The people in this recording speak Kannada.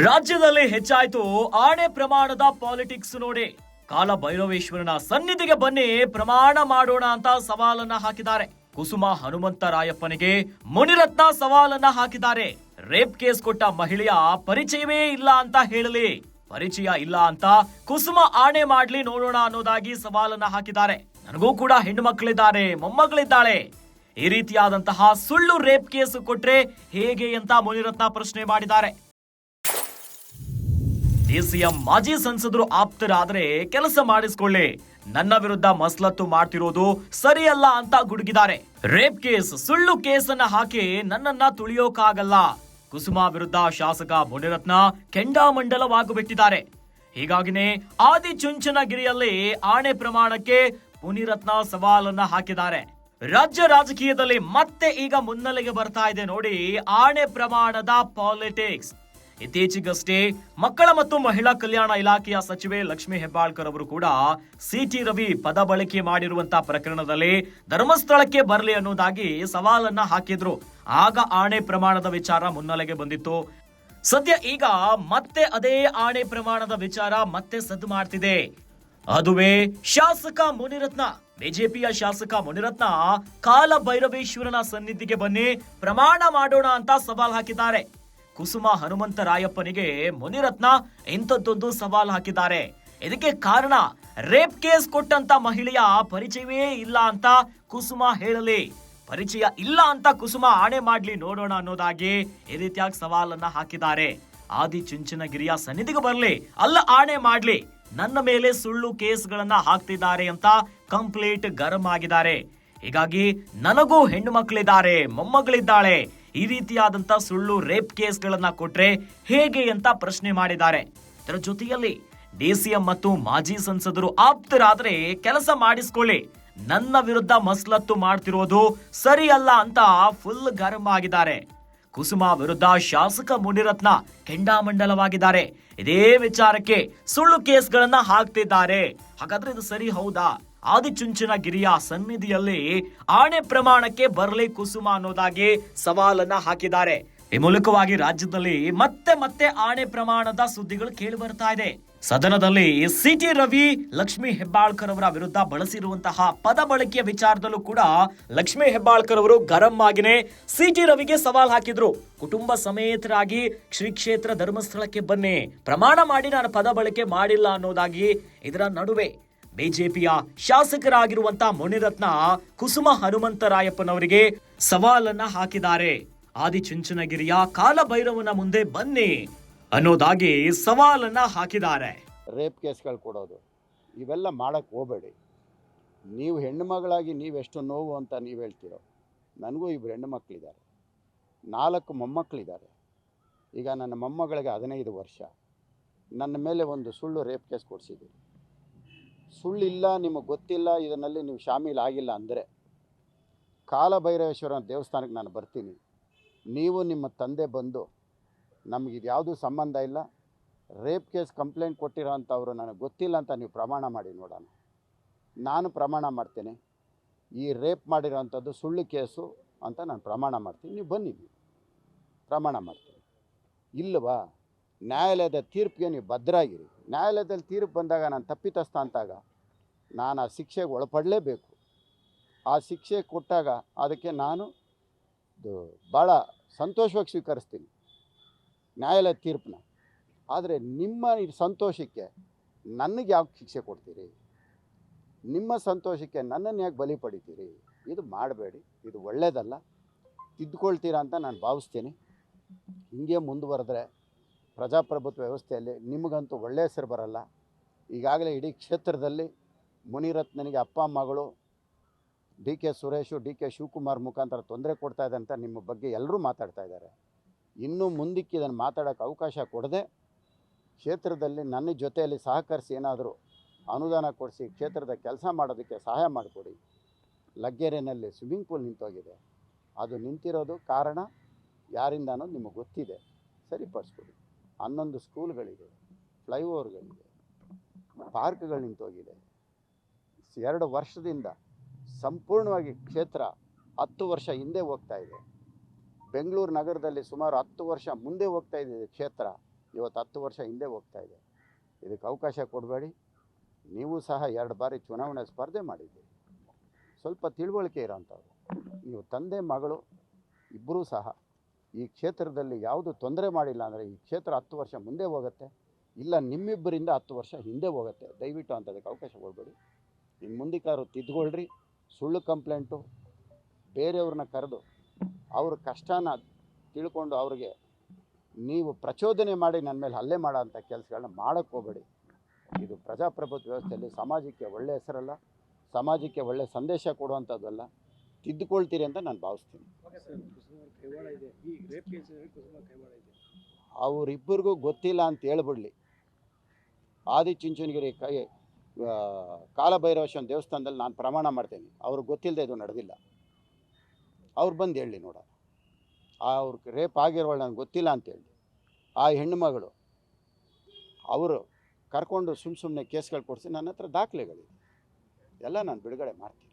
ರಾಜ್ಯದಲ್ಲಿ ಹೆಚ್ಚಾಯ್ತು ಆಣೆ ಪ್ರಮಾಣದ ಪಾಲಿಟಿಕ್ಸ್ ನೋಡಿ. ಕಾಲ ಭೈರವೇಶ್ವರನ ಸನ್ನಿಧಿಗೆ ಬನ್ನಿ, ಪ್ರಮಾಣ ಮಾಡೋಣ ಅಂತ ಸವಾಲನ್ನ ಹಾಕಿದ್ದಾರೆ. ಕುಸುಮ ಹನುಮಂತರಾಯಪ್ಪನಿಗೆ ಮುನಿರತ್ನ ಸವಾಲನ್ನ ಹಾಕಿದ್ದಾರೆ. ರೇಪ್ ಕೇಸ್ ಕೊಟ್ಟ ಮಹಿಳೆಯ ಪರಿಚಯವೇ ಇಲ್ಲ ಅಂತ ಹೇಳಲಿ. ಪರಿಚಯ ಇಲ್ಲ ಅಂತ ಕುಸುಮ ಆಣೆ ಮಾಡ್ಲಿ ನೋಡೋಣ ಅನ್ನೋದಾಗಿ ಸವಾಲನ್ನ ಹಾಕಿದ್ದಾರೆ. ನನಗೂ ಕೂಡ ಹೆಣ್ಣು ಮಕ್ಕಳಿದ್ದಾರೆ, ಮೊಮ್ಮಗಳಿದ್ದಾಳೆ. ಈ ರೀತಿಯಾದಂತಹ ಸುಳ್ಳು ರೇಪ್ ಕೇಸ್ ಕೊಟ್ರೆ ಹೇಗೆ ಅಂತ ಮುನಿರತ್ನ ಪ್ರಶ್ನೆ ಮಾಡಿದ್ದಾರೆ. ಡಿಸಿಎಂ ಮಾಜಿ ಸಂಸದರು ಆಪ್ತರಾದ್ರೆ ಕೆಲಸ ಮಾಡಿಸ್ಕೊಳ್ಳಿ. ನನ್ನ ವಿರುದ್ಧ ಮಸ್ಲತ್ತು ಮಾಡ್ತಿರೋದು ಸರಿಯಲ್ಲ ಅಂತ ಗುಡುಗಿದ್ದಾರೆ. ರೇಪ್ ಕೇಸ್, ಸುಳ್ಳು ಕೇಸನ್ನ ಹಾಕಿ ನನ್ನನ್ನ ತುಳಿಯೋಕಾಗಲ್ಲ. ಕುಸುಮಾ ವಿರುದ್ಧ ಶಾಸಕ ಮುನಿರತ್ನ ಕೆಂಡಾಮಂಡಲವಾಗಿಬಿಟ್ಟಿದ್ದಾರೆ ಹೀಗಾಗಿನೇ ಆದಿಚುಂಚನಗಿರಿಯಲ್ಲಿ ಆಣೆ ಪ್ರಮಾಣಕ್ಕೆ ಮುನಿರತ್ನ ಸವಾಲನ್ನ ಹಾಕಿದ್ದಾರೆ. ರಾಜ್ಯ ರಾಜಕೀಯದಲ್ಲಿ ಮತ್ತೆ ಈಗ ಮುನ್ನೆಲೆಗೆ ಬರ್ತಾ ಇದೆ ನೋಡಿ ಆಣೆ ಪ್ರಮಾಣದ ಪಾಲಿಟಿಕ್ಸ್. ಇತ್ತೀಚೆಗಷ್ಟೇ ಮಕ್ಕಳ ಮತ್ತು ಮಹಿಳಾ ಕಲ್ಯಾಣ ಇಲಾಖೆಯ ಸಚಿವೆ ಲಕ್ಷ್ಮೀ ಹೆಬ್ಬಾಳ್ಕರ್ ಅವರು ಕೂಡ ಸಿಟಿ ರವಿ ಪದ ಬಳಕೆ ಮಾಡಿರುವಂತಹ ಪ್ರಕರಣದಲ್ಲಿ ಧರ್ಮಸ್ಥಳಕ್ಕೆ ಬರಲಿ ಅನ್ನೋದಾಗಿ ಸವಾಲನ್ನ ಹಾಕಿದ್ರು. ಆಗ ಆಣೆ ಪ್ರಮಾಣದ ವಿಚಾರ ಮುನ್ನೆಲೆಗೆ ಬಂದಿತ್ತು. ಸದ್ಯ ಈಗ ಮತ್ತೆ ಅದೇ ಆಣೆ ಪ್ರಮಾಣದ ವಿಚಾರ ಮತ್ತೆ ಸದ್ದು ಮಾಡ್ತಿದೆ. ಅದುವೇ ಶಾಸಕ ಮುನಿರತ್ನ, ಬಿಜೆಪಿಯ ಶಾಸಕ ಮುನಿರತ್ನ ಕಾಲ ಭೈರವೇಶ್ವರನ ಸನ್ನಿಧಿಗೆ ಬನ್ನಿ, ಪ್ರಮಾಣ ಮಾಡೋಣ ಅಂತ ಸವಾಲ್ ಹಾಕಿದ್ದಾರೆ. ಕುಸುಮ ಹನುಮಂತರಾಯಪ್ಪನಿಗೆ ಮುನಿರತ್ನ ಇಂಥದ್ದೊಂದು ಸವಾಲು ಹಾಕಿದ್ದಾರೆ. ಇದಕ್ಕೆ ಕಾರಣ, ರೇಪ್ ಕೇಸ್ ಕೊಟ್ಟಂತ ಮಹಿಳೆಯ ಪರಿಚಯವೇ ಇಲ್ಲ ಅಂತ ಕುಸುಮ ಹೇಳಲಿ. ಪರಿಚಯ ಇಲ್ಲ ಅಂತ ಕುಸುಮ ಆಣೆ ಮಾಡ್ಲಿ ನೋಡೋಣ ಅನ್ನೋದಾಗಿ ಈ ರೀತಿಯಾಗಿ ಸವಾಲನ್ನ ಹಾಕಿದ್ದಾರೆ. ಆದಿ ಚುಂಚನಗಿರಿಯ ಸನ್ನಿಧಿಗೆ ಬರಲಿ, ಅಲ್ಲ ಆಣೆ ಮಾಡ್ಲಿ. ನನ್ನ ಮೇಲೆ ಸುಳ್ಳು ಕೇಸ್ಗಳನ್ನ ಹಾಕ್ತಿದ್ದಾರೆ ಅಂತ ಕಂಪ್ಲೀಟ್ ಗರಂ ಆಗಿದ್ದಾರೆ. ಹೀಗಾಗಿ ನನಗೂ ಹೆಣ್ಣು ಮಕ್ಕಳಿದ್ದಾರೆ, ಮೊಮ್ಮಗಳಿದ್ದಾಳೆ. ಈ ರೀತಿಯಾದಂತ ಸುಳ್ಳು ರೇಪ್ ಕೇಸ್ಗಳನ್ನ ಕೊಟ್ರೆ ಹೇಗೆ ಅಂತ ಪ್ರಶ್ನೆ ಮಾಡಿದ್ದಾರೆ. ಇದರ ಜೊತೆಯಲ್ಲಿ ಡಿಸಿಎಂ ಮತ್ತು ಮಾಜಿ ಸಂಸದರು ಆಪ್ತರಾದ್ರೆ ಕೆಲಸ ಮಾಡಿಸ್ಕೊಳ್ಳಿ. ನನ್ನ ವಿರುದ್ಧ ಮಸ್ಲತ್ತು ಮಾಡ್ತಿರೋದು ಸರಿಯಲ್ಲ ಅಂತ ಫುಲ್ ಗರಂ ಆಗಿದ್ದಾರೆ. ಕುಸುಮ ವಿರುದ್ಧ ಶಾಸಕ ಮುನಿರತ್ನ ಕೆಂಡಾಮಂಡಲವಾಗಿದ್ದಾರೆ. ಇದೇ ವಿಚಾರಕ್ಕೆ ಸುಳ್ಳು ಕೇಸ್ಗಳನ್ನ ಹಾಕ್ತಿದ್ದಾರೆ. ಹಾಗಾದ್ರೆ ಇದು ಸರಿ ಹೌದಾ? ಆದಿಚುಂಚನಗಿರಿಯ ಸನ್ನಿಧಿಯಲ್ಲಿ ಆಣೆ ಪ್ರಮಾಣಕ್ಕೆ ಬರಲಿ ಕುಸುಮ ಅನ್ನೋದಾಗಿ ಸವಾಲನ್ನ ಹಾಕಿದ್ದಾರೆ. ಈ ಮೂಲಕವಾಗಿ ರಾಜ್ಯದಲ್ಲಿ ಮತ್ತೆ ಮತ್ತೆ ಆಣೆ ಪ್ರಮಾಣದ ಸುದ್ದಿಗಳು ಕೇಳಿ ಬರ್ತಾ ಇದೆ. ಸದನದಲ್ಲಿ ಸಿಟಿ ರವಿ ಲಕ್ಷ್ಮಿ ಹೆಬ್ಬಾಳ್ಕರ್ ಅವರ ವಿರುದ್ಧ ಬಳಸಿರುವಂತಹ ಪದ ಬಳಕೆಯ ವಿಚಾರದಲ್ಲೂ ಕೂಡ ಲಕ್ಷ್ಮಿ ಹೆಬ್ಬಾಳ್ಕರ್ ಅವರು ಗರಂ ಆಗಿನೇ ಸಿಟಿ ರವಿಗೆ ಸವಾಲ್ ಹಾಕಿದ್ರು. ಕುಟುಂಬ ಸಮೇತರಾಗಿ ಶ್ರೀ ಕ್ಷೇತ್ರ ಧರ್ಮಸ್ಥಳಕ್ಕೆ ಬನ್ನಿ. ಪ್ರಮಾಣ ಮಾಡಿ ನಾನು ಪದ ಬಳಕೆ ಮಾಡಿಲ್ಲ ಅನ್ನೋದಾಗಿ ಇದರ ನಡುವೆ ಬಿಜೆಪಿಯ ಶಾಸಕರಾಗಿರುವಂತಹ ಮುನಿರತ್ನ ಕುಸುಮ ಹನುಮಂತರಾಯಪ್ಪನವರಿಗೆ ಸವಾಲನ್ನ ಹಾಕಿದ್ದಾರೆ. ಆದಿಚುಂಚನಗಿರಿಯ ಕಾಲಭೈರವನ ಮುಂದೆ ಬನ್ನಿ ಅನ್ನೋದಾಗಿ ಸವಾಲನ್ನ ಹಾಕಿದ್ದಾರೆ. ರೇಪ್ ಕೇಸ್ಗಳು ಕೊಡೋದು. ಇವೆಲ್ಲ ಮಾಡಕ್ಕೆ ಹೋಗಬೇಡಿ. ನೀವು ಹೆಣ್ಣು ಮಗಳಾಗಿ ನೀವೆಷ್ಟು ನೋವು ಅಂತ ನೀವು ಹೇಳ್ತೀರೋ, ನನಗೂ ಇಬ್ಬರು ಹೆಣ್ಣು ಮಕ್ಕಳಿದ್ದಾರೆ ನಾಲ್ಕು ಮೊಮ್ಮಕ್ಕಳಿದ್ದಾರೆ ಈಗ ನನ್ನ ಮೊಮ್ಮಗಳಿಗೆ ಹದಿನೈದು ವರ್ಷ. ನನ್ನ ಮೇಲೆ ಒಂದು ಸುಳ್ಳು ರೇಪ್ ಕೇಸ್ ಕೊಡಿಸಿದ್ದೀರಿ. ಸುಳ್ಳಿಲ್ಲ, ನಿಮಗೆ ಗೊತ್ತಿಲ್ಲ, ಇದರಲ್ಲಿ ನೀವು ಶಾಮೀಲ್ ಆಗಿಲ್ಲ ಅಂದರೆ ಕಾಲಭೈರವೇಶ್ವರ ದೇವಸ್ಥಾನಕ್ಕೆ ನಾನು ಬರ್ತೀನಿ. ನೀವು ನಿಮ್ಮ ತಂದೆ ಬಂದು ನಮಗೆ ಇದು ಯಾವುದೂ ಸಂಬಂಧ ಇಲ್ಲ. ರೇಪ್ ಕೇಸ್ ಕಂಪ್ಲೇಂಟ್ ಕೊಟ್ಟಿರೋ ಅಂಥವ್ರು ನನಗೆ ಗೊತ್ತಿಲ್ಲ ಅಂತ ನೀವು ಪ್ರಮಾಣ ಮಾಡಿ ನೋಡೋಣ. ನಾನು ಪ್ರಮಾಣ ಮಾಡ್ತೇನೆ. ಈ ರೇಪ್ ಮಾಡಿರೋವಂಥದ್ದು ಸುಳ್ಳು ಕೇಸು ಅಂತ ನಾನು ಪ್ರಮಾಣ ಮಾಡ್ತೀನಿ. ನೀವು ಬನ್ನಿ ನೀವು. ಪ್ರಮಾಣ ಮಾಡ್ತೀನಿ. ಇಲ್ಲವಾ? ನ್ಯಾಯಾಲಯದ ತೀರ್ಪಿಗೆ ನೀವು ಭದ್ರಾಗಿರಿ. ನ್ಯಾಯಾಲಯದಲ್ಲಿ ತೀರ್ಪು ಬಂದಾಗ ನಾನು ತಪ್ಪಿತಸ್ಥ ಅಂತಾಗ ನಾನು ಆ ಶಿಕ್ಷೆಗೆ ಒಳಪಡಲೇಬೇಕು. ಆ ಶಿಕ್ಷೆ ಕೊಟ್ಟಾಗ ಅದಕ್ಕೆ ನಾನು ಭಾಳ ಸಂತೋಷವಾಗಿ ಸ್ವೀಕರಿಸ್ತೀನಿ. ನ್ಯಾಯಾಲಯದ ತೀರ್ಪನ್ನ. ಆದರೆ ನಿಮ್ಮ ಸಂತೋಷಕ್ಕೆ ನನಗೆ ಯಾವ ಶಿಕ್ಷೆ ಕೊಡ್ತೀರಿ? ನಿಮ್ಮ ಸಂತೋಷಕ್ಕೆ ನನ್ನನ್ನು ಯಾಕೆ ಬಲಿ ಪಡಿತೀರಿ ಇದು ಮಾಡಬೇಡಿ. ಇದು ಒಳ್ಳೆಯದಲ್ಲ ತಿದ್ದುಕೊಳ್ತೀರಾ ಅಂತ ನಾನು ಭಾವಿಸ್ತೀನಿ. ಹಿಂಗೆ ಮುಂದುವರೆದ್ರೆ ಪ್ರಜಾಪ್ರಭುತ್ವ ವ್ಯವಸ್ಥೆಯಲ್ಲಿ ನಿಮಗಂತೂ ಒಳ್ಳೆಯ ಹೆಸರು ಬರಲ್ಲ. ಈಗಾಗಲೇ ಇಡೀ ಕ್ಷೇತ್ರದಲ್ಲಿ ಮುನಿರತ್ನನಿಗೆ ಅಪ್ಪ, ಮಗಳು D K Suresh D K Shivakumar ಮುಖಾಂತರ ತೊಂದರೆ ಕೊಡ್ತಾ ಇದೆ ಅಂತ ನಿಮ್ಮ ಬಗ್ಗೆ ಎಲ್ಲರೂ ಮಾತಾಡ್ತಾ ಇದ್ದಾರೆ. ಇನ್ನೂ ಮುಂದಕ್ಕೆ ಇದನ್ನು ಮಾತಾಡೋಕ್ಕೆ ಅವಕಾಶ ಕೊಡದೆ ಕ್ಷೇತ್ರದಲ್ಲಿ ನನ್ನ ಜೊತೆಯಲ್ಲಿ ಸಹಕರಿಸಿ ಏನಾದರೂ ಅನುದಾನ ಕೊಡಿಸಿ ಕ್ಷೇತ್ರದ ಕೆಲಸ ಮಾಡೋದಕ್ಕೆ ಸಹಾಯ ಮಾಡಿಕೊಡಿ. ಲಗ್ಗೆರೆನಲ್ಲಿ ಸ್ವಿಮ್ಮಿಂಗ್ ಪೂಲ್ ನಿಂತೋಗಿದೆ. ಅದು ನಿಂತಿರೋದು ಕಾರಣ ಯಾರಿಂದ ಅನ್ನೋದು ನಿಮಗೆ ಗೊತ್ತಿದೆ. ಸರಿಪಡಿಸ್ಕೊಡಿ. ಹನ್ನೊಂದು ಸ್ಕೂಲ್ಗಳಿದೆ, ಫ್ಲೈಓವರ್ಗಳಿದೆ, ಪಾರ್ಕ್ಗಳು ನಿಂತೋಗಿದೆ. ಎರಡು ವರ್ಷದಿಂದ ಸಂಪೂರ್ಣವಾಗಿ ಕ್ಷೇತ್ರ ಹತ್ತು ವರ್ಷ ಹಿಂದೆ ಹೋಗ್ತಾ ಇದೆ. ಬೆಂಗಳೂರು ನಗರದಲ್ಲಿ ಸುಮಾರು ಹತ್ತು ವರ್ಷ ಮುಂದೆ ಹೋಗ್ತಾ ಇದೆ ಕ್ಷೇತ್ರ. ಇವತ್ತು ಹತ್ತು ವರ್ಷ ಹಿಂದೆ ಹೋಗ್ತಾ ಇದೆ. ಇದಕ್ಕೆ ಅವಕಾಶ ಕೊಡಬೇಡಿ. ನೀವು ಸಹ ಎರಡು ಬಾರಿ ಚುನಾವಣೆ ಸ್ಪರ್ಧೆ ಮಾಡಿದ್ದೀರಿ. ಸ್ವಲ್ಪ ತಿಳುವಳಿಕೆ ಇರೋಂಥವ್ರು. ನೀವು ತಂದೆ, ಮಗಳು ಇಬ್ಬರೂ ಸಹ ಈ ಕ್ಷೇತ್ರದಲ್ಲಿ ಯಾವುದು ತೊಂದರೆ ಮಾಡಿಲ್ಲ ಅಂದರೆ ಈ ಕ್ಷೇತ್ರ ಹತ್ತು ವರ್ಷ ಮುಂದೆ ಹೋಗುತ್ತೆ. ಇಲ್ಲ ನಿಮ್ಮಿಬ್ಬರಿಂದ ಹತ್ತು ವರ್ಷ ಹಿಂದೆ ಹೋಗುತ್ತೆ. ದಯವಿಟ್ಟು ಅಂಥದಕ್ಕೆ ಅವಕಾಶ ಕೊಡಬೇಡಿ. ಇನ್ನು ಮುಂದಿಕಾರು ತಿದ್ದುಕೊಳ್ರಿ ಸುಳ್ಳು ಕಂಪ್ಲೇಂಟು ಬೇರೆಯವ್ರನ್ನ ಕರೆದು ಅವ್ರ ಕಷ್ಟನ ತಿಳ್ಕೊಂಡು ಅವ್ರಿಗೆ ನೀವು ಪ್ರಚೋದನೆ ಮಾಡಿ ನನ್ನ ಮೇಲೆ ಹಲ್ಲೆ ಮಾಡೋ ಅಂಥ ಕೆಲಸಗಳನ್ನ ಮಾಡೋಕ್ಕೆ ಹೋಗಬೇಡಿ. ಇದು ಪ್ರಜಾಪ್ರಭುತ್ವ ವ್ಯವಸ್ಥೆಯಲ್ಲಿ ಸಮಾಜಕ್ಕೆ ಒಳ್ಳೆಯ ಹೆಸರಲ್ಲ ಸಮಾಜಕ್ಕೆ ಒಳ್ಳೆಯ ಸಂದೇಶ ಕೊಡುವಂಥದ್ದಲ್ಲ ತಿದ್ದುಕೊಳ್ತೀರಿ ಅಂತ ನಾನು ಭಾವಿಸ್ತೀನಿ. ಅವರಿಬ್ಬರಿಗೂ ಗೊತ್ತಿಲ್ಲ ಅಂತ ಹೇಳ್ಬಿಡ್ಲಿ. ಆದಿಚುಂಚನಗಿರಿ ಕೈ ಆ, ಕಾಲಭೈರವೇಶ್ವರನ ದೇವಸ್ಥಾನದಲ್ಲಿ ನಾನು ಪ್ರಮಾಣ ಮಾಡ್ತೇನೆ. ಅವ್ರಿಗೆ ಗೊತ್ತಿಲ್ಲದೆ ಇದು ನಡೆದಿಲ್ಲ. ಅವ್ರು ಬಂದು ಹೇಳಿ ನೋಡ. ಅವ್ರಿಗೆ ರೇಪ್ ಆಗಿರೋಳು ನನಗೆ ಗೊತ್ತಿಲ್ಲ ಅಂತೇಳಿ ಆ ಹೆಣ್ಣುಮಗಳು ಅವರು ಕರ್ಕೊಂಡು ಸುಮ್ಮ ಸುಮ್ಮನೆ ಕೇಸ್ಗಳು ಕೊಡಿಸಿ ನನ್ನ ಹತ್ರ ದಾಖಲೆಗಳಿದೆ. ಎಲ್ಲ ನಾನು ಬಿಡುಗಡೆ ಮಾಡ್ತೀನಿ.